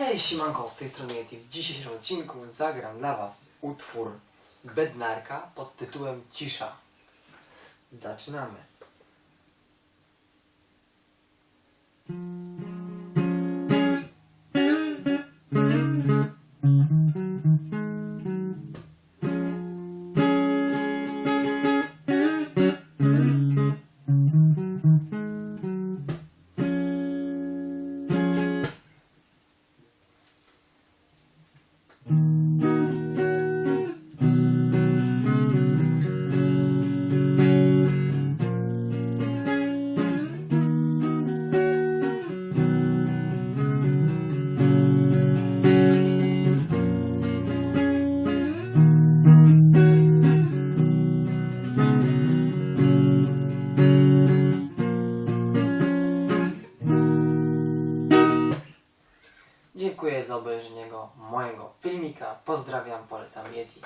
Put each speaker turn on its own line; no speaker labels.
Hej, siemanko, z tej strony Yeti. W dzisiejszym odcinku zagram dla Was utwór Bednarka pod tytułem Cisza. Zaczynamy. Dziękuję za obejrzenie go, mojego filmika. Pozdrawiam, polecam Yeti.